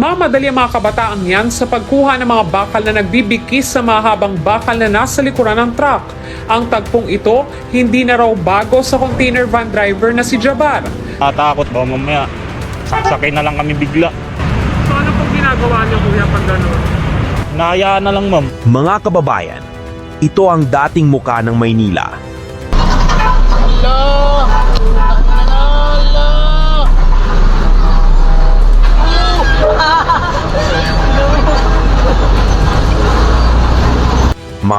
Nagmamadali ang mga kabataang yan sa pagkuha ng mga bakal na nagbibigkis sa mahabang bakal na nasa likuran ng truck. Ang tagpong ito, hindi na raw bago sa container van driver na si Jabar. Natakot ba mamaya? Sasakay na lang kami bigla. So ano pong ginagawa niyo kuya pag gano'n? Nahayaan na lang ma'am. Mga kababayan, ito ang dating muka ng Maynila.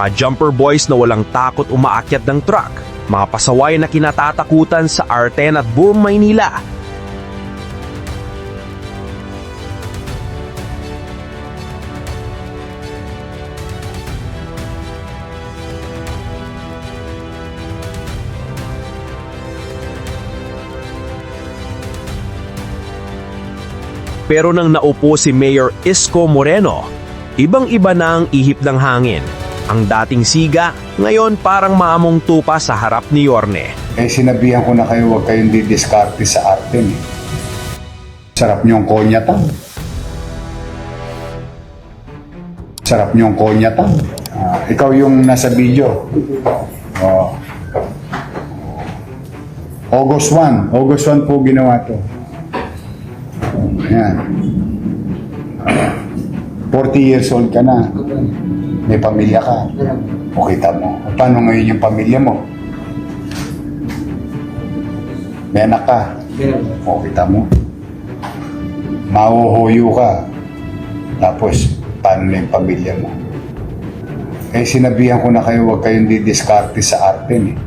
Mga jumper boys na walang takot umaakyat ng truck, mga pasaway na kinatatakutan sa R10 at Boom, Maynila. Pero nang naupo si Mayor Isko Moreno, ibang-iba na ang ihip ng hangin. Ang dating siga, ngayon parang maamong tupa sa harap ni Yorne. Eh sinabihan ko na kayo huwag kayong didiskarte sa Arten eh. Sarap niyong konyatan. Sarap niyong konyatan. Ah, ikaw yung nasa video. Oh. August 1. August 1 po ginawa to. Ayan. Ah, 40 years old ka na. May pamilya ka. O kita mo. Paano ngayon yung pamilya mo? May anak ka. O, kita mo. Mahuhuyo ka. Tapos, paano na yung pamilya mo? Eh, sinabihan ko na kayo, huwag kayong didiskarte sa Arten eh.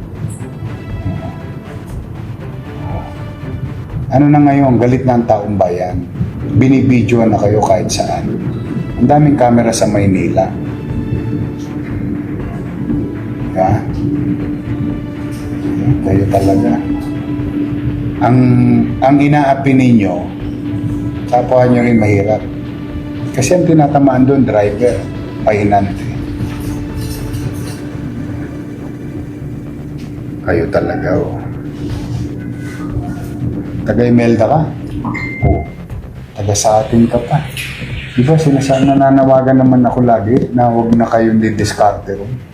Ano na ngayon, galit na ang taong bayan. Binibidyoan na kayo kahit saan. Ang daming kamera sa Maynila. Ha? Kayo talaga ang ang inaapi ninyo, kapwa nyo rin mahirap. Kasi ang tinatamaan doon, driver, pahinante. Kayo talaga, oh. Taga Imelda ka? Oo. Taga sa atin ka pa. Di ba, sinasabi nananawagan naman ako lagi na huwag na kayong didiskarte ron.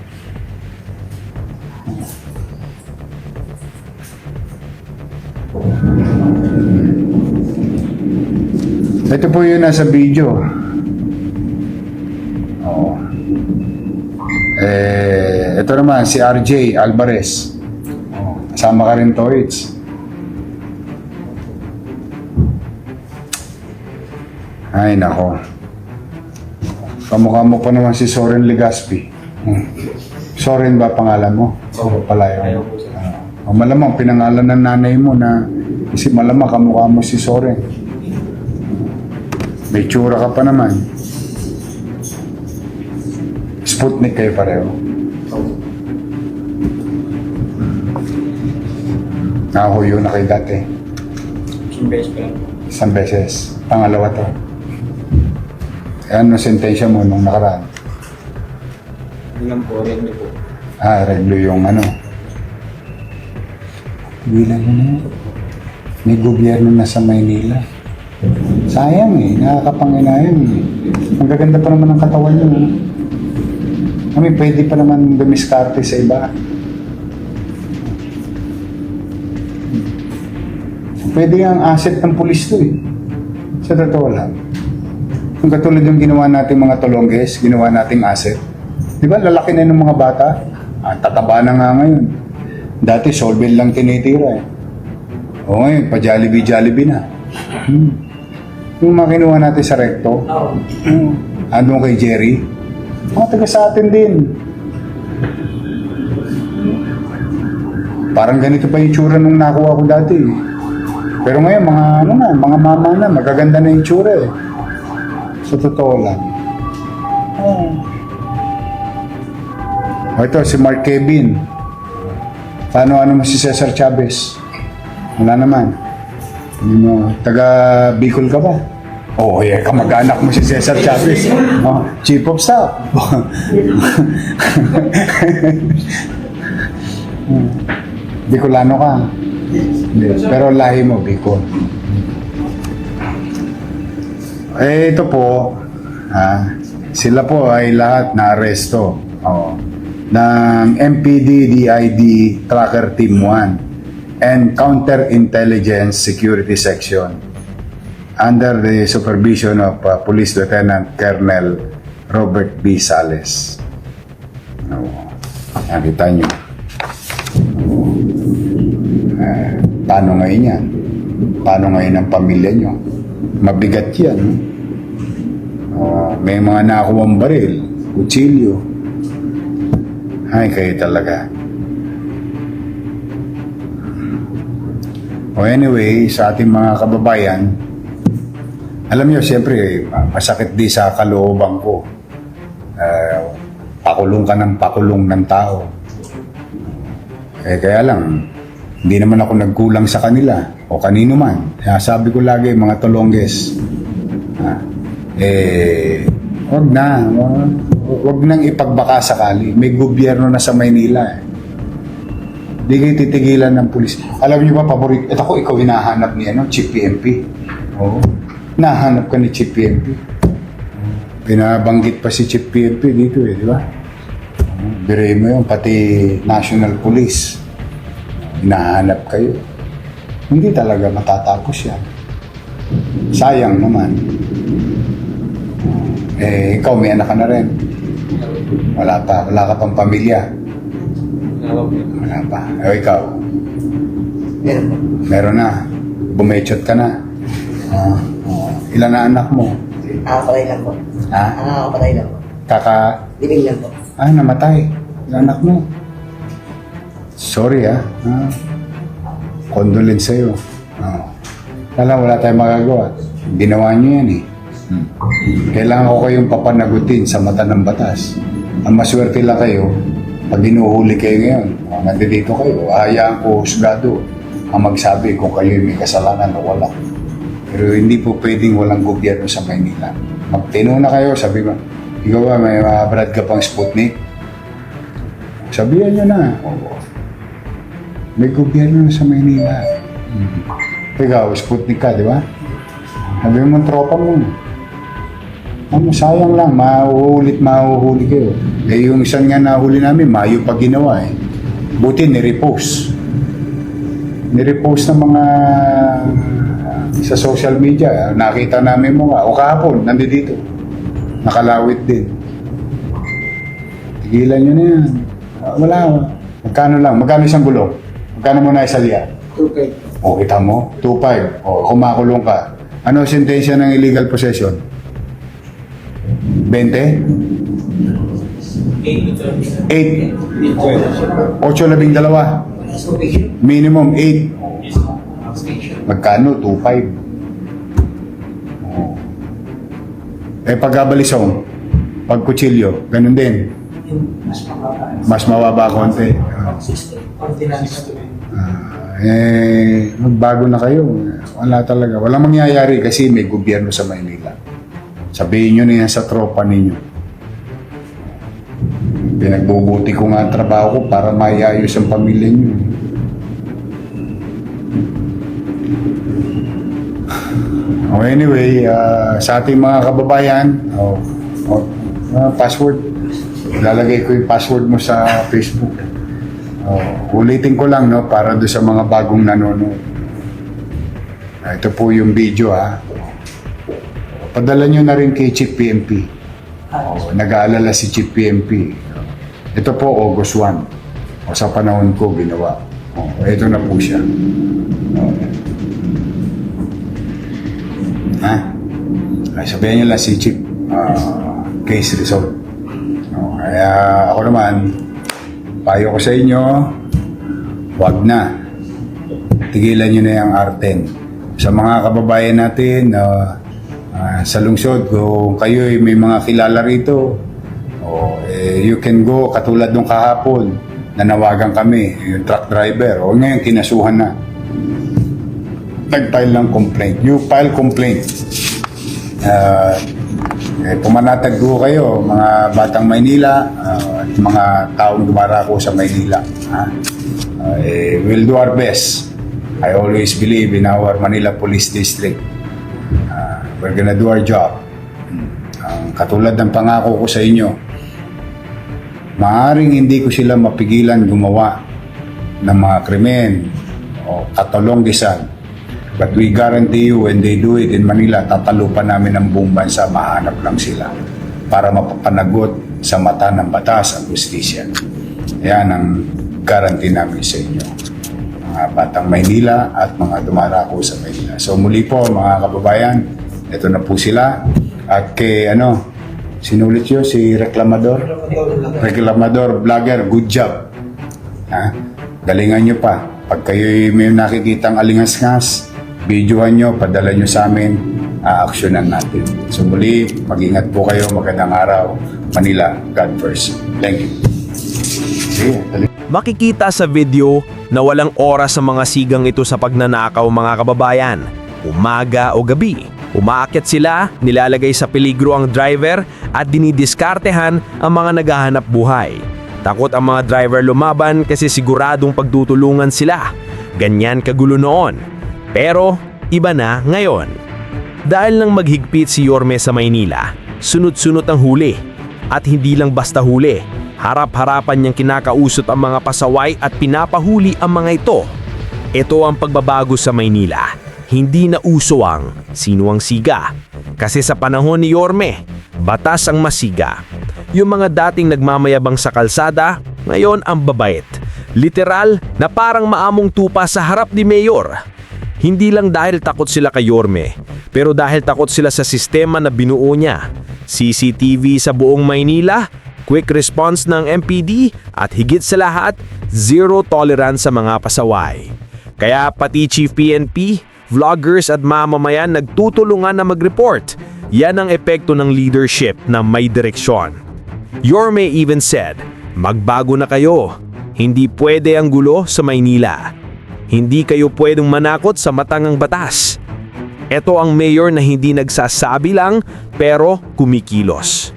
Ito po yung nasa video. Oo. Eh, ito naman, si RJ Alvarez. Oo. Kasama ka rin to, it's. Ay, nako. Kamukha mo pa naman si Soren Legaspi. Hmm. Soren ba pangalan mo? Oo, pala yun. Ah. Oh, malamang pinangalan ng nanay mo na kasi malamang kamukha mo si Soren. May tsura ka pa naman. Sputnik kayo pareho. Nahuyo na kayo dati. Isang beses. Pangalawa to. Eh, ano sentensya mo nung nakaraan? Ilan po rin niyo po. Ah, reglo yung ano. Bilang mo na yun. May gobyerno na sa Maynila. Sayang eh, nakakapanginayang eh. Ang gaganda pa naman ng katawan niyo. eh. Kami pwede pa naman dumiskarte sa iba. Pwede ang asset ng pulis to eh. Sa totoo lang. Kung katulad yung ginawa natin mga tolongges, ginawa nating asset. Di ba, lalaki na ng mga bata. Ah, tataba na nga ngayon. Dati, solvent lang tinitira eh. O ngayon, pa-Jollibee-Jollibee na. Hmm. Yung mga kinuha natin sa recto, hmm. ano kay Jerry, mga taga sa atin din. Parang ganito pa yung tsura nung nakuha ko dati. Pero ngayon, mga ano na, mga mama na, magaganda na yung tsura eh. Sa totoo lang. Oh. Ito, si Mark Kevin. Paano ano mo si Cesar Chavez? Wala naman. Mo, taga Bicol ka ba? Oh, yeah, kamag-anak mo si Cesar Chavez. Oh, chief of staff. Bicolano ka. Pero lahi mo, Bicol. Eh, ito po, ah, sila po ay lahat na aresto oh, ng MPD DID Tracker Team 1 and Counterintelligence Security Section under the supervision of uh, Police Lieutenant Colonel Robert B. Sales. Oh, nakita nyo. Eh, paano ngayon yan? Paano ngayon ang pamilya nyo? Mabigat yan. no? Oh, may mga nakuwang baril, kutsilyo. Ay, kayo talaga. O anyway, sa ating mga kababayan, alam niyo, siyempre, masakit di sa kalooban ko. Eh, pakulong ka ng pakulong ng tao. Eh, kaya lang, hindi naman ako nagkulang sa kanila o kanino man. Sabi ko lagi, mga tolongges, ah, eh, wag na, wag, nang ipagbaka sakali. May gobyerno na sa Maynila eh. Hindi kayo titigilan ng pulis. Alam niyo ba, paborito, ito ko, ikaw hinahanap ni ano, Chief PNP. Oo. Nahanap ka ni Chief PNP. Pinabanggit pa si Chief PNP dito eh, di ba? Biray mo yun, pati National Police. Hinahanap kayo. Hindi talaga matatapos yan. Sayang naman. Eh, ikaw may anak ka na rin. Wala pa. Wala ka pang pamilya. Wala pa. Eh, ikaw. Meron. Meron na. Bumechot ka na. Ah. Ilan na anak mo? Nakakapatay lang po. Ha? Nakakapatay lang po. Kaka... Living lang po. Ah, namatay. Yung anak mo. Sorry ah. ah. Condolence sa'yo. Ah. Wala, wala tayong magagawa. Ginawa niyo yan eh. Hmm. Kailangan ko kayong papanagutin sa mata ng batas. Ang maswerte lang kayo, pag inuhuli kayo ngayon, nandito kayo, hayaan ko husgado ang magsabi kung kayo may kasalanan o wala. Pero hindi po pwedeng walang gobyerno sa Maynila. Magtino na kayo, sabi mo, ikaw ba, may uh, brad ka pang Sputnik? Sabihan nyo na. Oo. May gobyerno na sa Maynila. Hmm. Ikaw, Sputnik ka, di ba? Sabi mo, tropa mo. Ano, sayang lang, mahuhulit, mahuhuli kayo. Eh, yung isang nga nahuli namin, mayo pa ginawa eh. Buti, nirepost. Nirepost ng mga sa social media. Nakita namin mo nga. O kahapon, nandito. Nakalawit din. Tigilan nyo na yan. Ah, Wala. Magkano lang? Magkano isang gulong? Magkano mo na isaliya? Okay. O, kita mo? 2.5. O, kumakulong ka. Ano sentensya ng illegal possession? 20? 8. 8 labing dalawa. Minimum 8. Magkano? 2.5. Eh, pagkabalisong, pag kutsilyo, ganun din. Mas mababa konti. Ah, eh, magbago na kayo. Wala talaga. Walang mangyayari kasi may gobyerno sa Maynila. Sabihin nyo na yan sa tropa ninyo. Pinagbubuti ko nga ang trabaho ko para mayayos ang pamilya nyo. Oh, anyway, ah, sa ating mga kababayan, oh, oh, ah, password. Ilalagay ko yung password mo sa Facebook. Oh, ulitin ko lang no para do sa mga bagong nanonood. Ah, ito po yung video ha. Padala nyo na rin kay Chief PMP. Oh, nag-aalala si Chief PMP. Ito po August 1. O, sa panahon ko ginawa. Oh, ito na po siya. Oh. Ha? Ay, sabihan nyo lang si Chief. ah, case resolved. Oh, kaya ako naman, payo ko sa inyo, wag na. Tigilan nyo na yung R10. Sa mga kababayan natin, ah, ah, sa lungsod, kung kayo may mga kilala rito, you can go, katulad nung kahapon, nanawagan kami, yung truck driver, o ngayon kinasuhan na. Nag-file ng complaint. You file complaint. Ah, eh, pumanatag ko kayo, mga batang Maynila, at mga taong dumarako sa Maynila. Ha? Ah, eh, we'll do our best. I always believe in our Manila Police District. Ah, We're gonna do our job. Ang katulad ng pangako ko sa inyo, maaring hindi ko sila mapigilan gumawa ng mga krimen o katulonggisan. But we guarantee you when they do it in Manila, tatalo pa namin ang buong bansa, mahanap lang sila para mapapanagot sa mata ng batas ang justisya. Yan ang guarantee namin sa inyo. Mga batang Maynila at mga dumarako sa Maynila. So muli po mga kababayan, ito na po sila. At kay ano, sinulit yun, si Reklamador? Reklamador vlogger, good job. Ha? Galingan nyo pa. Pag kayo may nakikitang alingas-ngas, videohan nyo, padala nyo sa amin, aaksyonan natin. So muli, mag-ingat po kayo, magandang araw. Manila, God first. Thank you. Makikita sa video na walang oras sa mga sigang ito sa pagnanakaw mga kababayan. Umaga o gabi, umaakyat sila, nilalagay sa peligro ang driver at dinidiskartehan ang mga naghahanap buhay. Takot ang mga driver lumaban kasi siguradong pagtutulungan sila. Ganyan kagulo noon. Pero iba na ngayon. Dahil lang maghigpit si Yorme sa Maynila, sunod-sunod ang huli. At hindi lang basta huli, harap-harapan niyang kinakausot ang mga pasaway at pinapahuli ang mga ito. Ito ang pagbabago sa Maynila. Hindi na uso ang sino ang siga. Kasi sa panahon ni Yorme, batas ang masiga. Yung mga dating nagmamayabang sa kalsada, ngayon ang babait. Literal na parang maamong tupa sa harap ni Mayor. Hindi lang dahil takot sila kay Yorme, pero dahil takot sila sa sistema na binuo niya. CCTV sa buong Maynila, quick response ng MPD at higit sa lahat, zero tolerance sa mga pasaway. Kaya pati Chief PNP, vloggers at mamamayan nagtutulungan na mag-report. Yan ang epekto ng leadership na may direksyon. Yorme even said, magbago na kayo. Hindi pwede ang gulo sa Maynila. Hindi kayo pwedeng manakot sa matangang batas. Ito ang mayor na hindi nagsasabi lang pero kumikilos.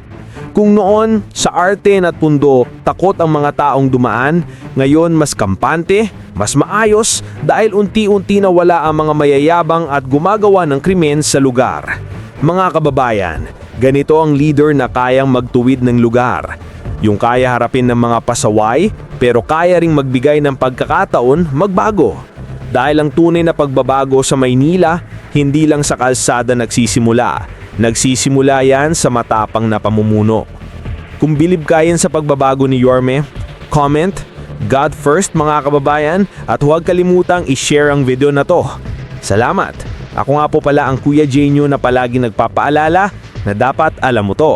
Kung noon, sa arte at pundo, takot ang mga taong dumaan, ngayon mas kampante, mas maayos dahil unti-unti na wala ang mga mayayabang at gumagawa ng krimen sa lugar. Mga kababayan, ganito ang leader na kayang magtuwid ng lugar. Yung kaya harapin ng mga pasaway, pero kaya ring magbigay ng pagkakataon magbago. Dahil ang tunay na pagbabago sa Maynila, hindi lang sa kalsada nagsisimula. Nagsisimula yan sa matapang na pamumuno. Kung bilib kayan sa pagbabago ni Yorme, comment, God first mga kababayan at huwag kalimutang i-share ang video na to. Salamat! Ako nga po pala ang Kuya Jenyo na palagi nagpapaalala na dapat alam mo to.